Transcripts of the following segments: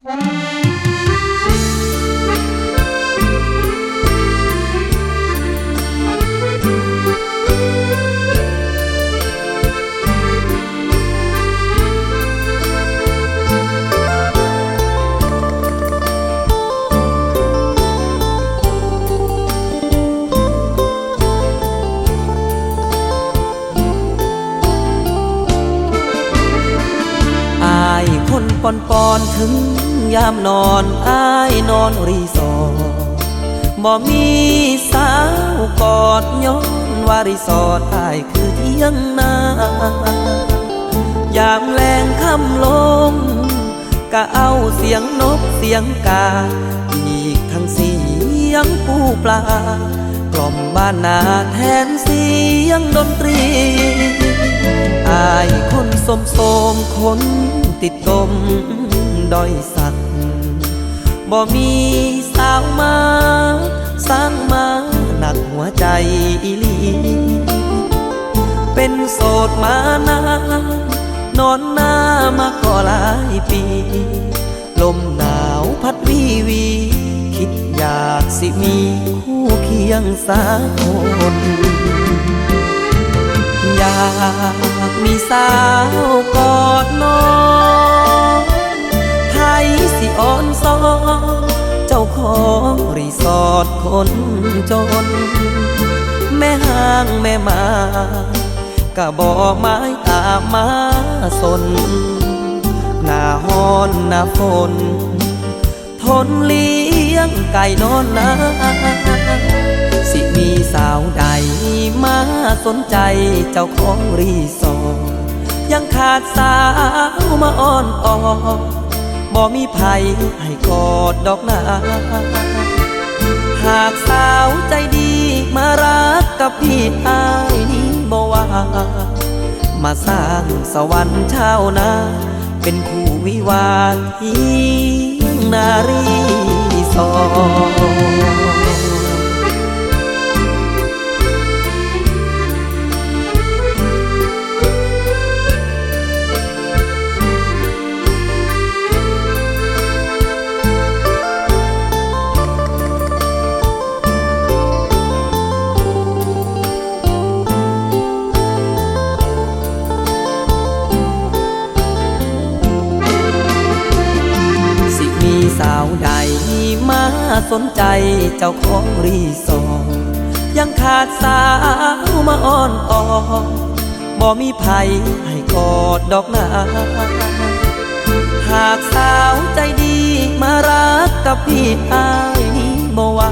อายคนปอนปอนถึง ยามนอนอายนอนรีสอร์บ่มีสาวกอดย้อนว่ารีสอร์ทอายคือเที่ยงนายามแรงคำลงก็เอาเสียงนกเสียงกา อีกทั้งเสียงปูปลากล่อมบ้านนาแทนเสียงดนตรีอายคนสมสมคนติดตม ด้อยสักดิ์บ่มีสาวมาสร้างมาหนักหัวใจอีลี เป็นโสดมานานนอนหน้ามาก็หลายปี ลมหนาวพัดวีวี คิดอยากสิมีคู่เคียงสักคนอยากมีสาวกอดนอง ของรีสอร์ทคนจน แม่ห้างแม่มาก็บอกไม้ตามาสน หน้าฮ้อนหน้าฝน ทนเลี้ยงไก่นอนนาสิมีสาวใดมาสนใจเจ้าของรีสอร์ทยังขาดสาวมาอ้อนอ่อน บ่มีไผให้กอดดอกนาหากสาวใจดีมารักกับพี่อายนี้บ่ว่า มาสร้างสวรรค์ชาวนา เป็นคู่วิวาทีนารีสอง สนใจเจ้าของรีสอร์ทยังขาดสาวมาอ้อนออนบ่มีไผให้กอดดอกนาหากสาวใจดีมารักกับพี่อายนี้บ่ว่า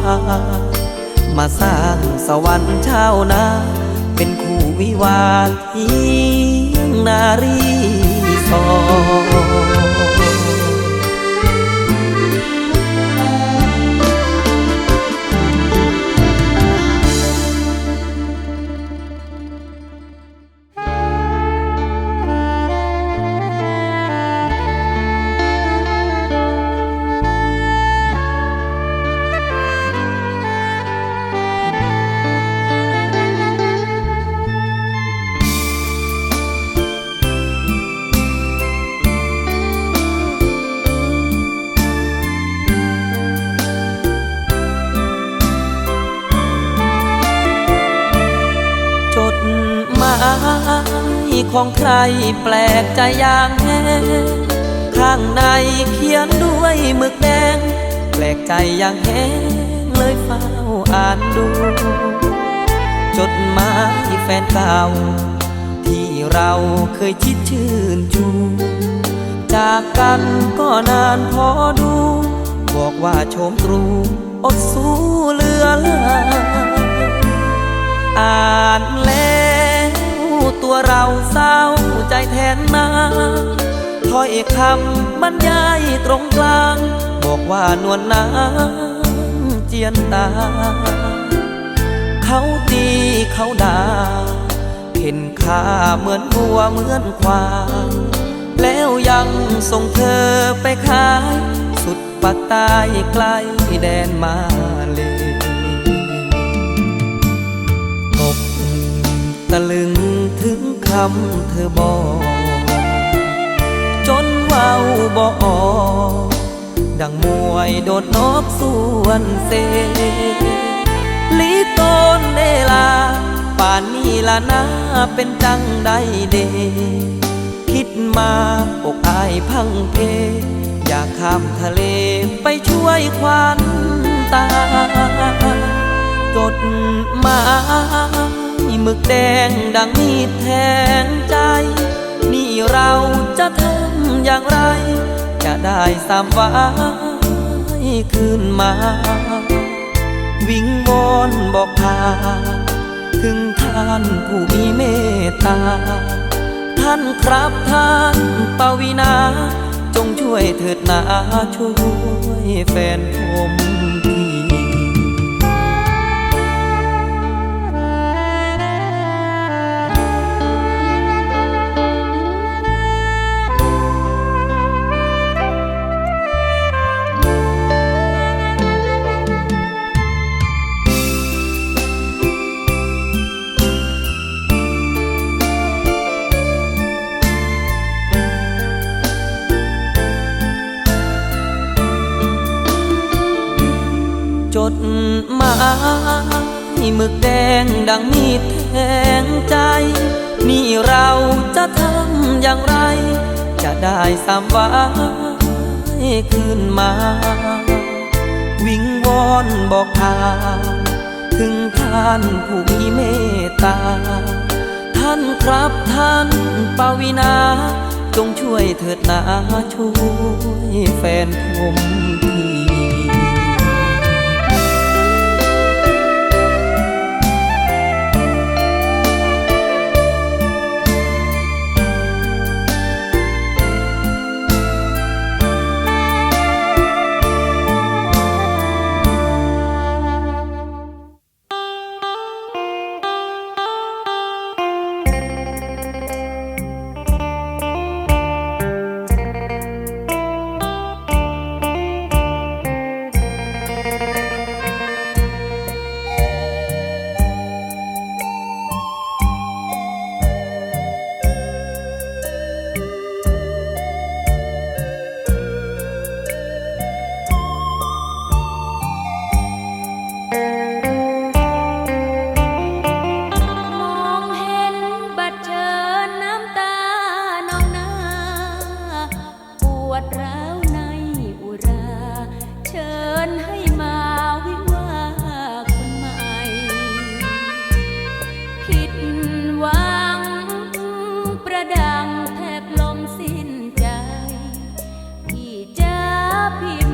มาสร้างสวรรค์ชาวนา เป็นคู่วิวาที่นารีสอ ของใครแปลกใจอย่างแห้งข้างในเขียนด้วยหมึกแดง แปลกใจอย่างแห้งเลยเฝ้าอ่านดู จดหมายแฟนเก่า ที่เราเคยชิดชื่นชูจากกันก็นานพอดู บอกว่าชมตรูอดสู้เลือลาอ่านแล้ว ตัวเราเศร้าใจแทนนาถ้อยคำบรรยายตรงกลาง บอกว่านวลนางเจียนตา เขาตีเขาด่าเห็นค่าเหมือนวัวเหมือนควายแล้วยังส่งเธอไปขาย สุดปักใต้ไกลแดนมาเลยตกตะลึงำเธอบอกจนเว้าบออกดังมวยโดดนกส่วนเซลิโตนเดลา ป่านนี้ละนาเป็นจังใดเด คิดมาอกอายพังเพ อยากข้ามทะเลไปช่วยควันตา จดมา หมึกแดงดังมีดแทงใจ นี่เราจะทำอย่างไร จะได้สามวายคืนมา วิงวอนบอกทางถึงท่านผู้มีเมตตา ท่านครับท่านปวีนา จงช่วยเถิดนาช่วยแฟนผม กแดงดังมีดแทงใจ นี่เราจะทำอย่างไร จะได้สามวายคืนมา วิงวอนบอกทางถึงท่านผู้มีเมตตา ท่านครับท่านปวีนา จงช่วยเถิดนาช่วยแฟนผม ระดังแทบลมสิ้นใจ พี่จ้าพี่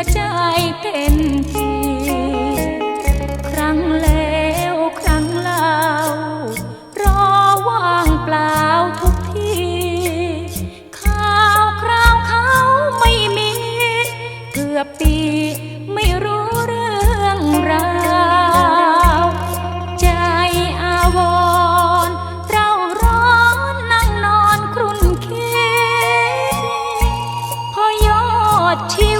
วใจเต็มที่ครั้งแล้วครั้งเล่ารอว่างเปล่าทุกทีข่าวคราวเขาไม่มี เกือบปีไม่รู้เรื่องราวใจอาวรเราร้อนนั่งนอนครุ่นคิดพอยอดชีว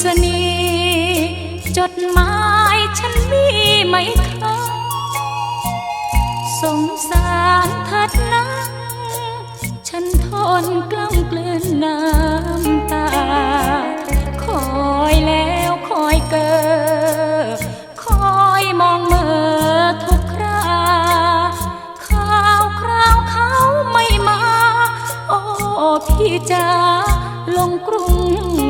ษณีย์จดหมายฉันมีไหมคะสงสารเถิดนะฉันทนกล้ำกลืนน้ำตา คอยแล้วคอยเกอคอยมองเมื่อทุกคราข่าวคราวเขาไม่มา โอ้พี่จะลงกรุง